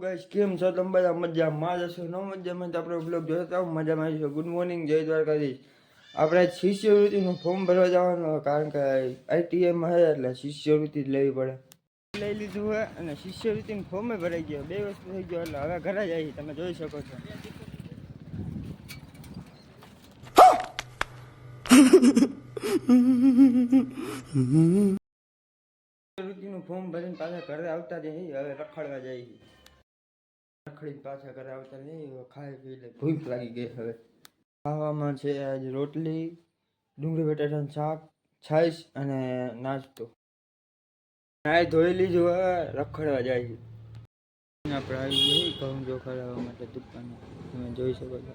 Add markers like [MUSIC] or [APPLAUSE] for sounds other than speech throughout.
Guys કેમ છો? તમે બધા મજામાં જશો ન મજામાં તો આપણે બ્લોગ જોતા મજામાં જશો ગુડ મોર્નિંગ જય દ્વારકાધીશ. આપણે શિષ્યવૃત્તિનું ફોર્મ ભરવા જવાનું કારણ કે આઈટીઆઈમાં છે એટલે શિષ્યવૃત્તિ જ લેવી પડે. લઈ લીધું હોય અને શિષ્યવૃત્તિનું ફોર્મ ભરાઈ ગયો. બે વસ્તુ થઈ ગયો, એટલે હવે ઘરે જઈએ તમે જોઈ શકો છો. [LAUGHS] શિષ્યવૃત્તિનું ફોર્મ ભરીને પાછા ઘરે આવતા જઈએ, હવે રખડવા જઈએ. રખડીને પાછા ઘરે આવતા નહીં ખાઈ પી લે. ભૂખ લાગી ગઈ હવે. ખાવામાં છે આજ રોટલી, ડુંગળી, બટાટાનું શાક, છાશ અને નાસ્તો. નાય ધોઈ લીધું, હવે રખડવા જાય છે. આપણે આવી જઈએ ઘઉં લાવવા માટે દુકાને. તમે જોઈ શકો છો.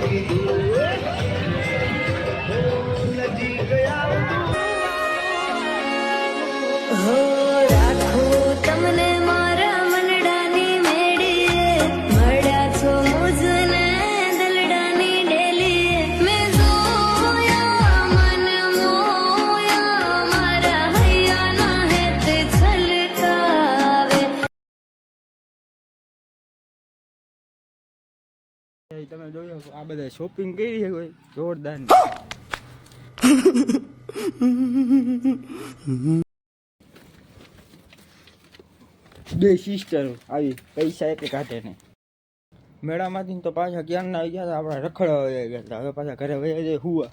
તમે જોયો આ બધા શોપિંગ કરી છે કોઈ? જોરદાર. બે સિસ્ટર આવી, પૈસા એક કાઢે ને. મેળામાંથી તો પાછા ક્યાં ના આવી ગયા હતા? આપણા વયા ગયા હતા. હવે પાછા ઘરે વયા જાય હુવા.